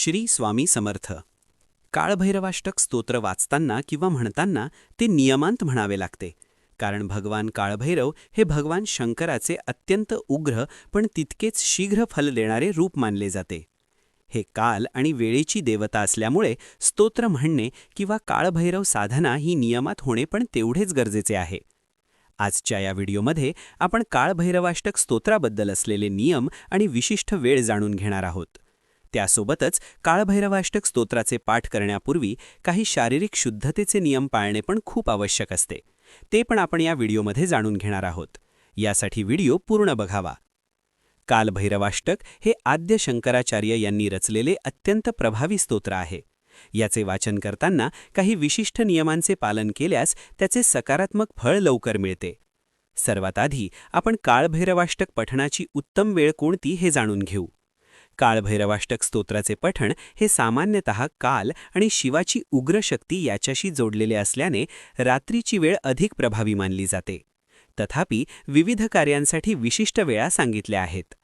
श्री स्वामी समर्थ. काळभैरवाष्टक स्तोत्र वाचताना किंवा म्हणताना ते नियमांत म्हणावे लागते. कारण भगवान काळभैरव हे भगवान शंकराचे अत्यंत उग्र पण तितकेच शीघ्र फल देणारे रूप मानले जाते. हे काल आणि वेळेची देवता असल्यामुळे स्तोत्र म्हणणे किंवा काळभैरव साधना ही नियमात होणे पण तेवढेच गरजेचे आहे. आजच्या या व्हिडिओमध्ये आपण काळभैरवाष्टक स्तोत्राबद्दल असलेले नियम आणि विशिष्ट वेळ जाणून घेणार आहोत. त्यासोबतच काळभैरवाष्टक स्तोत्राचे पाठ करण्यापूर्वी काही शारीरिक शुद्धतेचे नियम पाळणे पण खूप आवश्यक असते. ते पण आपण या व्हिडिओमध्ये जाणून घेणार आहोत. यासाठी व्हिडिओ पूर्ण बघावा. कालभैरवाष्टक हे आद्य शंकराचार्य यांनी रचलेले अत्यंत प्रभावी स्तोत्र आहे. याचे वाचन करताना काही विशिष्ट नियमांचे पालन केल्यास त्याचे सकारात्मक फळ लवकर मिळते. सर्वात आधी आपण काळभैरवाष्टक पठणाची उत्तम वेळ कोणती हे जाणून घेऊ. काळभैरवाष्टक स्तोत्राचे पठण हे सामान्यतः काल आणि शिवाची उग्र शक्ती याच्याशी जोडलेले असल्याने रात्रीची वेळ अधिक प्रभावी मानली जाते. तथापि विविध कार्यांसाठी विशिष्ट वेळा सांगितल्या आहेत.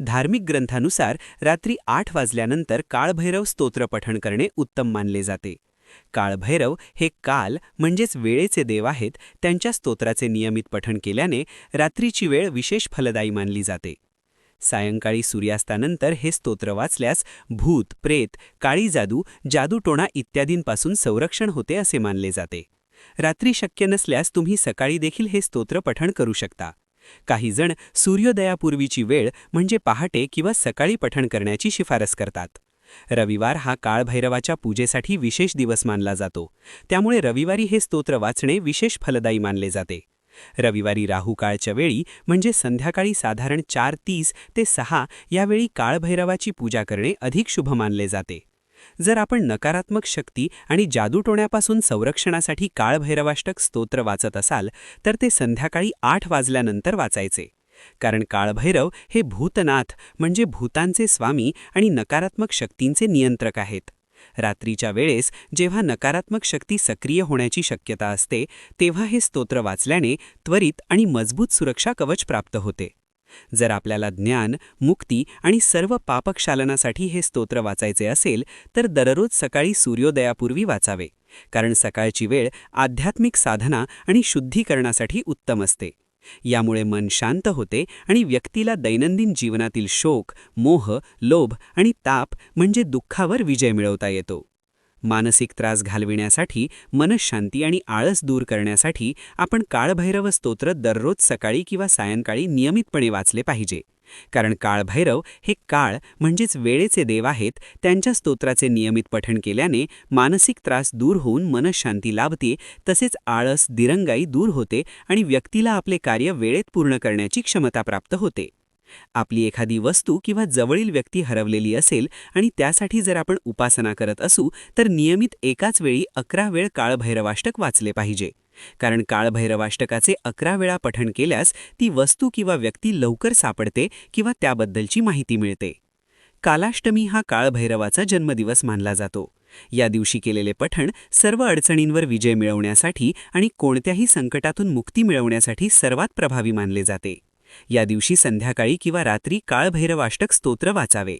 धार्मिक ग्रंथानुसार रात्री आठ वाजल्यानंतर काळभैरव स्तोत्र पठण करणे उत्तम मानले जाते. काळभैरव हे काल म्हणजेच वेळेचे देव आहेत त्यांच्या स्तोत्राचे नियमित पठण केल्याने रात्रीची वेळ विशेष फलदायी मानली जाते. सायंकाळी सूर्यास्तानंतर हे स्तोत्र वाचल्यास भूत प्रेत काळी जादू जादूटोणा इत्यादींपासून संरक्षण होते असे मानले जाते. रात्री शक्य नसल्यास तुम्ही सकाळी देखील हे स्तोत्र पठण करू शकता. काही जण सूर्योदयापूर्वीची वेळ म्हणजे पहाटे किंवा सकाळी पठण करण्याची शिफारस करतात. रविवार हा काळभैरवाच्या पूजेसाठी विशेष दिवस मानला जातो. त्यामुळे रविवारी हे स्तोत्र वाचणे विशेष फलदायी मानले जाते. रविवारी राहुकाळच्या वेळी म्हणजे संध्याकाळी साधारण चार तीस ते सहा यावेळी काळभैरवाची पूजा करणे अधिक शुभ मानले जाते. जर आपण नकारात्मक शक्ती आणि जादूटोण्यापासून संरक्षणासाठी काळभैरवाष्टक स्तोत्र वाचत असाल तर ते संध्याकाळी आठ वाजल्यानंतर वाचायचे. कारण काळभैरव हे भूतनाथ म्हणजे भूतांचे स्वामी आणि नकारात्मक शक्तींचे नियंत्रक आहेत. रात्रीच्या वेळेस जेव्हा नकारात्मक शक्ती सक्रिय होण्याची शक्यता असते तेव्हा हे स्तोत्र वाचल्याने त्वरित आणि मजबूत सुरक्षा कवच प्राप्त होते. जर आपल्याला ज्ञान मुक्ती आणि सर्व पापक्षालनासाठी हे स्तोत्र वाचायचे असेल तर दररोज सकाळी सूर्योदयापूर्वी वाचावे कारण सकाळची वेळ आध्यात्मिक साधना आणि शुद्धीकरणासाठी उत्तम असते. यामुळे मन शांत होते आणि व्यक्तीला दैनंदिन जीवनातील शोक मोह लोभ आणि ताप म्हणजे दुःखावर विजय मिळवता येतो. मानसिक त्रास घालविण्यासाठी मनशांती आणि आळस दूर करण्यासाठी आपण काळभैरव स्तोत्र दररोज सकाळी किंवा सायंकाळी नियमितपणे वाचले पाहिजे. कारण काळभैरव हे काळ म्हणजेच वेळेचे देव आहेत त्यांच्या स्तोत्राचे नियमित पठण केल्याने मानसिक त्रास दूर होऊन मनशांती लाभते तसेच आळस दिरंगाई दूर होते आणि व्यक्तीला आपले कार्य वेळेत पूर्ण करण्याची क्षमता प्राप्त होते. आपली एखादी वस्तू किंवा जवळील व्यक्ती हरवलेली असेल आणि त्यासाठी जर आपण उपासना करत असू तर नियमित एकाच वेळी अकरा वेळ काळभैरवाष्टक वाचले पाहिजे. कारण काळभैरवाष्टकाचे अकरा वेळा पठण केल्यास ती वस्तू किंवा व्यक्ती लवकर सापडते किंवा त्याबद्दलची माहिती मिळते. कालाष्टमी हा काळभैरवाचा जन्मदिवस मानला जातो. या दिवशी केलेले पठण सर्व अडचणींवर विजय मिळवण्यासाठी आणि कोणत्याही संकटातून मुक्ती मिळवण्यासाठी सर्वात प्रभावी मानले जाते. या दिवशी संध्याकाळी किंवा रात्री काळभैरवाष्टक स्तोत्र वाचावे.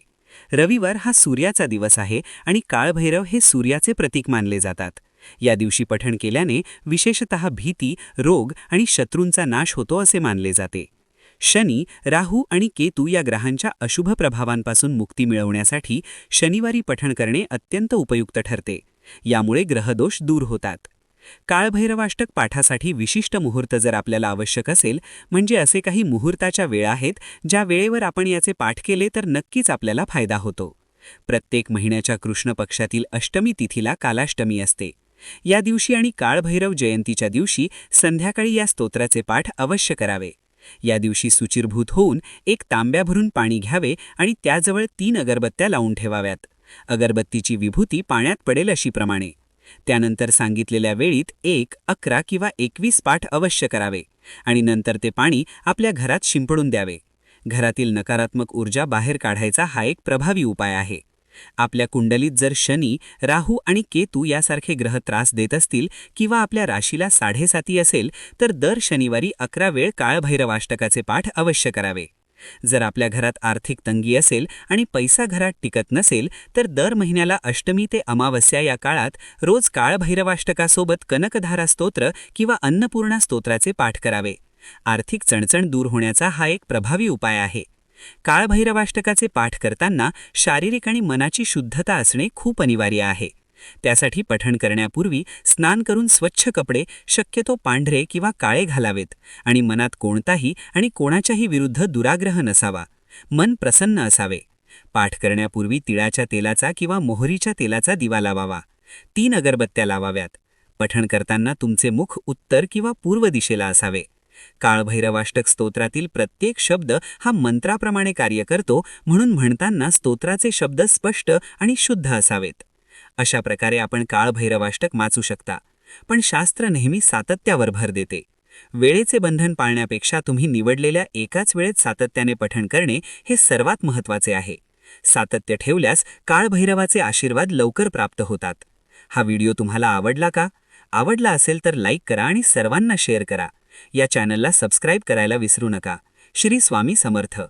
रविवार हा सूर्याचा दिवस आहे आणि काळभैरव हे सूर्याचे प्रतीक मानले जातात. या दिवशी पठण केल्याने विशेषत भीती रोग आणि शत्रूंचा नाश होतो असे मानले जाते. शनी राहू आणि केतू या ग्रहांच्या अशुभ प्रभावांपासून मुक्ती मिळवण्यासाठी शनिवारी पठण करणे अत्यंत उपयुक्त ठरते. यामुळे ग्रहदोष दूर होतात. काळभैरवाष्टक पाठासाठी विशिष्ट मुहूर्त जर आपल्याला आवश्यक असेल म्हणजे असे काही मुहूर्ताच्या वेळा आहेत ज्या वेळेवर आपण याचे पाठ केले तर नक्कीच आपल्याला फायदा होतो. प्रत्येक महिन्याच्या कृष्ण पक्षातील अष्टमी तिथीला कालाष्टमी असते. या दिवशी आणि काळभैरव जयंतीच्या दिवशी संध्याकाळी या स्तोत्राचे पाठ अवश्य करावे. या दिवशी सुचिरभूत होऊन एक तांब्या भरून पाणी घ्यावे आणि त्याजवळ तीन अगरबत्त्या लावून ठेवाव्यात. अगरबत्तीची विभूती पाण्यात पडेल अशी प्रमाणे. त्यानंतर सांगितलेल्या वेळीत एक अकरा किंवा एकवीस पाठ अवश्य करावे आणि नंतर ते पाणी आपल्या घरात शिंपडून द्यावे. घरातील नकारात्मक ऊर्जा बाहेर काढायचा हा एक प्रभावी उपाय आहे. आपल्या कुंडलीत जर शनी राहू आणि केतू यासारखे ग्रह त्रास देत असतील किंवा आपल्या राशीला साडेसाती असेल तर दर शनिवारी अकरा वेळ काळभैरवाष्टकाचे पाठ अवश्य करावे. जर आपल्या घरात आर्थिक तंगी असेल आणि पैसा घरात टिकत नसेल तर दर महिन्याला अष्टमी ते अमावस्या या काळात रोज काळभैरवाष्टकासोबत कनकधारा स्तोत्र किंवा अन्नपूर्णा स्तोत्राचे पाठ करावे. आर्थिक चणचण दूर होण्याचा हा एक प्रभावी उपाय आहे. काळभैरवाष्टकाचे पाठ करताना शारीरिक आणि मनाची शुद्धता असणे खूप अनिवार्य आहे. त्यासाठी पठण करण्यापूर्वी स्नान करून स्वच्छ कपडे शक्यतो पांढरे किंवा काळे घालावेत आणि मनात कोणताही आणि कोणाच्याही विरुद्ध दुराग्रह नसावा. मन प्रसन्न असावे. पाठ करण्यापूर्वी तिळाच्या तेलाचा किंवा मोहरीच्या तेलाचा दिवा लावावा. तीन अगरबत्त्या लावाव्यात. पठण करताना तुमचे मुख उत्तर किंवा पूर्व दिशेला असावे. काळभैरवाष्टक स्तोत्रातील प्रत्येक शब्द हा मंत्राप्रमाणे कार्य करतो म्हणून म्हणताना स्तोत्राचे शब्द स्पष्ट आणि शुद्ध असावेत. अशा प्रकारे आपण काळभैरवाष्टक वाचू शकता. पण शास्त्र नेहमी सातत्यावर भर देते. वेळेचे बंधन पाळण्यापेक्षा तुम्ही निवडलेल्या एकाच वेळेत सातत्याने पठण करणे हे सर्वात महत्त्वाचे आहे. सातत्य ठेवल्यास काळभैरवाचे आशीर्वाद लवकर प्राप्त होतात. हा व्हिडिओ तुम्हाला आवडला का? आवडला असेल तर लाईक करा आणि सर्वांना शेअर करा. या चॅनलला सबस्क्राईब करायला विसरू नका. श्री स्वामी समर्थ.